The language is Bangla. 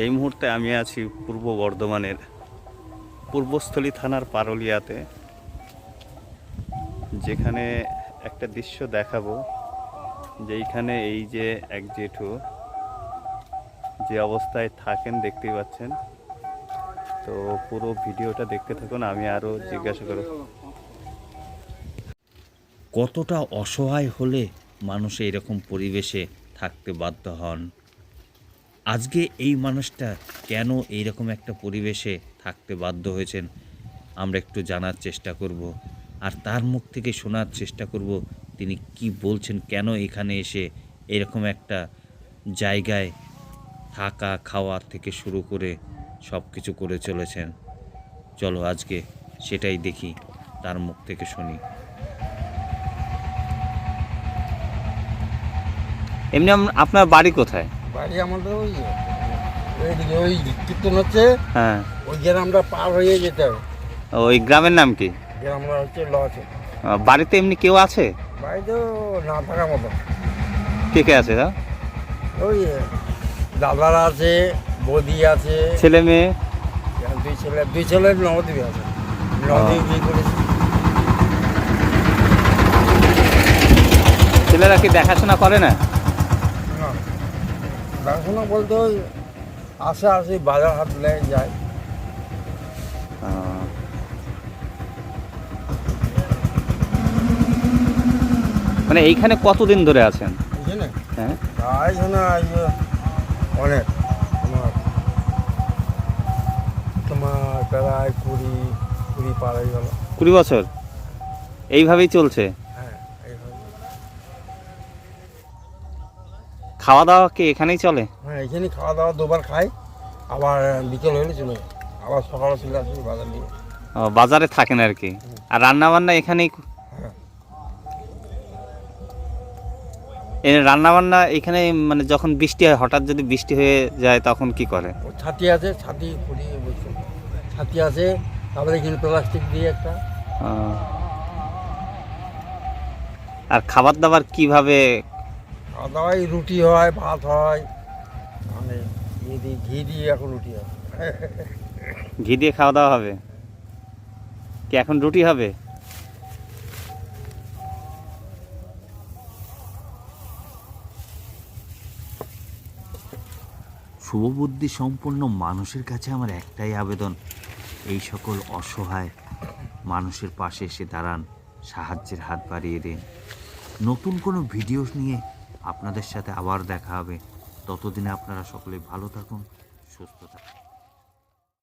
এই মুহূর্তে আমি আছি পূর্ব বর্ধমানের পূর্বস্থলী থানার পারলিয়াতে, যেখানে একটা দৃশ্য দেখাবো, যেইখানে এই যে এক জেঠু যে অবস্থায় থাকেন দেখতেই পাচ্ছেন। তো পুরো ভিডিওটা দেখতে থাকুন, আমি আরও জিজ্ঞাসা করব। কতটা অসহায় হলে মানুষ এরকম পরিবেশে থাকতে বাধ্য হন? আজকে এই মানুষটা কেন এইরকম একটা পরিবেশে থাকতে বাধ্য হয়েছেন, আমরা একটু জানার চেষ্টা করব। আর তার মুখ থেকে শোনার চেষ্টা করব, তিনি কি বলছেন, কেন এখানে এসে এরকম একটা জায়গায় থাকা খাওয়া থেকে শুরু করে সব কিছু করে চলেছেন। চলো আজকে সেটাই দেখি, তার মুখ থেকে শুনি। এমনি আপনার বাড়ি কোথায়? বাড়ি আমাদের ওই ওইদিকে ওই কীর্তন হচ্ছে হ্যাঁ। ওই গ্রামটা পার হয়ে যেতে হবে। ওই গ্রামের নাম কি? গ্রামটা হচ্ছে আহ, বাড়িতে এমনি কেউ আছে? বাড়ি তো না থাকার মতো। কে কে আছে তা? ওই দাদারা আছে বৌদি আছে। ছেলে মেয়ে? দুই ছেলে দুই ছেলে নবদ্বীপে আছে। নবদ্বীপ বিয়ে করেছে? ছেলেরা কি দেখাশোনা করে না? দেখাশোনা বলতে ওই আসে আসে বাজার হাট লেগে যায়। মানে এইখানে কতদিন ধরে আছেন? হ্যাঁ। শোনা অনেক। তোমার তোমার প্রায় কুড়ি কুড়ি পার হয়ে গেল। কুড়ি বছর? এইভাবেই চলছে? খাওয়া দাওয়া কি এখানেই চলে? হ্যাঁ এখানে খাওয়া দাওয়া দুবার খাই। আবার বিকেল হলে চলে। আবার সকালে চলে আসি বাজার নিয়ে বাজারে থাকেন আর কি? আর রান্না বান্না এখানেই হ্যাঁ। রান্না বান্না এখানে মানে যখন বৃষ্টি হয় হঠাৎ যদি বৃষ্টি হয়ে যায় তখন কি করে? ছাতি আছে ছাতি বসে। ছাতি আছে তারপরে এখানে প্লাস্টিক দিয়ে একটা। আর খাবার দাবার কীভাবে খাওয়া দাওয়ায় রুটি হয় ভাত হয়। মানে ঘি দিয়ে ঘি দিয়ে এখন রুটি হয়। ঘি দিয়ে খাওয়া দাওয়া হবে? কি এখন রুটি হবে? শুভবুদ্ধি সম্পন্ন মানুষের কাছে আমার একটাই আবেদন এই সকল অসহায় মানুষের পাশে এসে দাঁড়ান সাহায্যের হাত বাড়িয়ে দিন। নতুন কোনো ভিডিও নিয়ে আপনাদের সাথে আবার দেখা হবে। ততদিনে আপনারা সকলে ভালো থাকুন সুস্থ থাকুন।